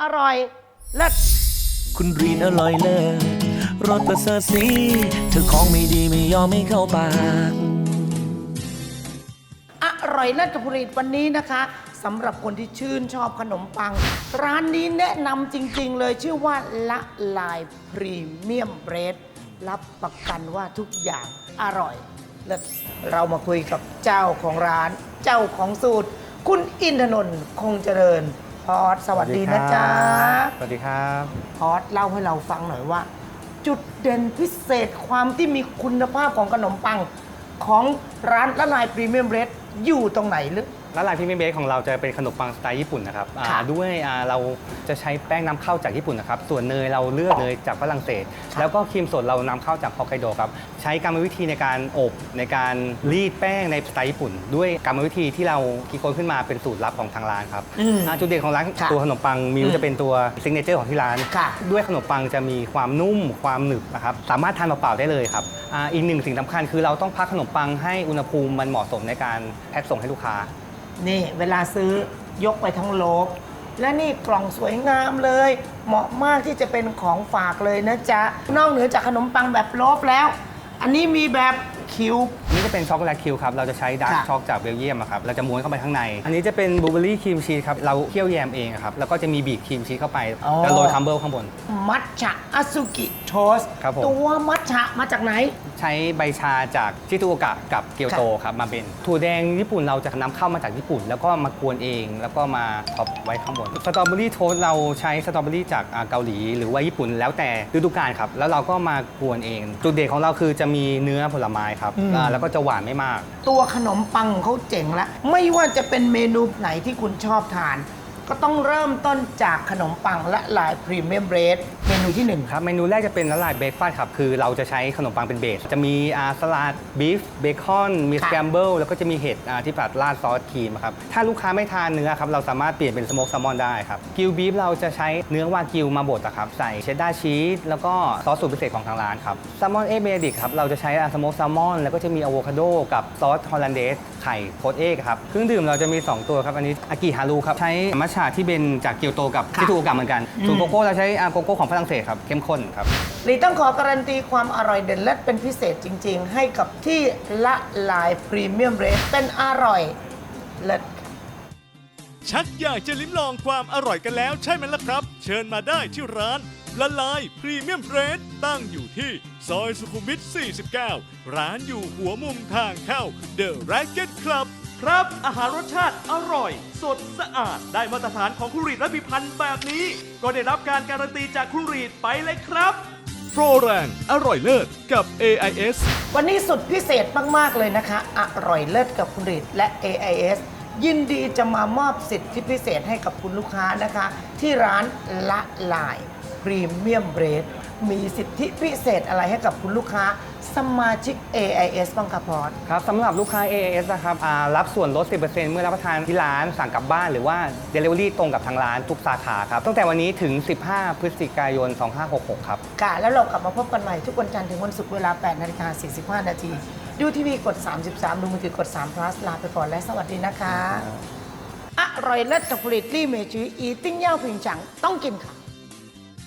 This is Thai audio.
อร่อยเลิศคุณรีนอร่อยเลิศรสประเสริฐสีเธอของไม่ดีไม่ยอมไม่เข้าปากอร่อยเลิศกับผลิตวันนี้นะคะสำหรับคนที่ชื่นชอบขนมปัง ร้านนี้แนะนำจริง ๆ เลยชื่อว่าละลายพรีเมียมเบรดรับประกันว่าทุกอย่างอร่อยเลิศเรามาคุยกับเจ้าของร้าน เจ้าของสูตร คุณอินทนนท์คงเจริญ พอสสวัสดีนะจ๊ะสวัสดีครับพอสเล่าให้เราฟังหน่อยว่า จุดเด่นพิเศษความที่มีคุณภาพของขนมปังของร้านละลายพรีเมียมเรดอยู่ตรงไหนลึก ร้านลายพิมพ์เบสของเราจะเป็นขนมปังสไตล์ญี่ปุ่นนะครับอ่าค่ะด้วยอ่าเราจะใช้แป้งนำเข้าจากญี่ปุ่นนะครับ ส่วนเนยเราเลือกเนยจากฝรั่งเศส ค่ะแล้วก็ครีมสดเรานำเข้าจากฮอกไกโดครับ ใช้กรรมวิธีในการอบในการรีดแป้งในสไตล์ญี่ปุ่น ด้วยกรรมวิธีที่เราคิดค้นขึ้นมาเป็นสูตรลับของทางร้านครับอืมอ่าจุดเด่นของร้านค่ะตัวขนมปังมิวอืมจะเป็นตัวซิงเกิลเจอร์ของที่ร้าน ค่ะ ด้วยขนมปังจะมีความนุ่มความหนึบนะครับสามารถทานเปล่าๆได้เลยครับอาอีกหนึ่งสิ่งสำคัญคือเราต้องพักขนมปังให้อุณหภูมิมันเหมาะสมในการแพ็คส่งให้ลูกค้า นี่เวลาซื้อยกไปทั้งโลบ และนี่กล่องสวยงามเลย เหมาะมากที่จะเป็นของฝากเลยนะจ๊ะ นอกเหนือจากขนมปังแบบโลบแล้ว อันนี้มีแบบคิวนี่จะเป็นช็อกโกแลตคิวครับเราจะใช้ดาร์กค่ะ ช็อกจากเบลเยียมอะครับเราจะม้วนเข้าไปข้างใน อันนี้จะเป็นบลูเบอรี่ครีมชีสครับเราเคี่ยวแยมเองอะครับแล้วก็จะมีบีบครีมชีสเข้าไปอ๋อแล้วโรยคัมเบิลข้างบน มัทฉะอาซุกิโทสครับผม ตัวมัทฉะมาจากไหน ใช้ใบชาจากชิตูโอกะกับเกียวโตครับมาเป็นถั่วแดงญี่ปุ่นเราจะนำเข้ามาจากญี่ปุ่น แล้วก็มากวนเอง แล้วก็มาท็อปไว้ข้างบนสตรอเบอรี่โทสเราใช้สตรอเบอรี่จากอ่าเกาหลีหรือว่าญี่ปุ่นแล้วแต่ฤดูกาลครับแล้วเราก็มากวนเอง จุดเด่นของเราคือจะมีเนื้อผลไม้ครับอืม อ่าแล้วก็จะหวานไม่มาก ตัวขนมปังของเขาเจ๋งแล้วไม่ว่าจะเป็นเมนูไหนที่คุณชอบทาน ก็ต้องเริ่มต้นจากขนมปังและลายพรีเมียมเบรดเมนูที่หนึ่งครับ เมนูแรกจะเป็นละลายเบรกฟาสต์ครับ คือเราจะใช้ขนมปังเป็นเบส จะมีอาสลัดบีฟเบคอน มีสค่ะแกมเบิลแล้วก็จะมีเห็ดอ่าที่ผัดราดซอสครีมครับ ถ้าลูกค้าไม่ทานเนื้อครับ เราสามารถเปลี่ยนเป็นสโมกแซลมอนได้ครับ กิวบีฟเราจะใช้เนื้อวากิวมาบดอะครับ ใส่เชดดาร์ชีส แล้วก็ซอสสูตรพิเศษของทางร้านครับ แซลมอนเอเบดิกครับ เราจะใช้สโมกแซลมอน แล้วก็จะมีอะโวคาโดกับซอสฮอลแลนเดสไข่โคดเอกครับ เครื่องดื่มเราจะมี 2 ตัวครับ อันนี้อากิฮารุครับ ใช้มัชชาที่เป็นจากเกียวโตกับค่ะชิทูโอกะเหมือนกันส่วนโกโก้เราใช้อ่าโกโก้ของฝรั่งเศสครับเข้มข้นครับ ลีต้องขอการันตีความอร่อยเด่นและเป็นพิเศษจริง ๆ ให้กับที่ละลายพรีเมียมเรทเป็นอร่อยเลิศ ชักอยากจะลิ้มลองความอร่อยกันแล้วใช่ไหมล่ะครับ เชิญมาได้ที่ร้าน ละลายพรีเมียมเรดตั้งอยู่ที่ซอยสุขุมวิท 49 ร้านอยู่หัวมุมทางเข้า The Racket Club ครับ อาหารรสชาติอร่อย สดสะอาด ได้มาตรฐานของคุรีดและพิพันธ์แบบนี้ ก็ได้รับการการันตีจากคุรีดไปเลยครับ โปรแรง อร่อยเลิศกับ AIS วันนี้สุดพิเศษมาก ๆ เลยนะคะ อร่อยเลิศกับคุณริดและ AIS ยินดีจะมามอบสิทธิพิเศษให้กับคุณลูกค้านะคะ ที่ร้านละลายพรีเมียมเบรดมีสิทธิพิเศษอะไรให้กับคุณลูกค้า สมาชิก AIS บ้างคะพอดครับสำหรับลูกค้า AAS นะครับอ่ารับส่วนลด 10%เมื่อรับประทานที่ร้านสั่งกลับบ้านหรือว่า Delivery ตรงกับทางร้านทุกสาขาครับ ตั้งแต่วันนี้ถึง 15 พฤศจิกายน 2566 ครับ ค่ะ แล้วเรากลับมาพบกันใหม่ทุกวันจันทร์ถึงวันศุกร์เวลา 8 นาฬิกา45 นาที ดูทีวีกด 33 ดูมือถือกด3 plus ลาไปก่อนและสวัสดีนะคะ อร่อยเลิศกับผลิตลี่เมจืออีติ้งเย่าผิงฉังต้องกินค่ะ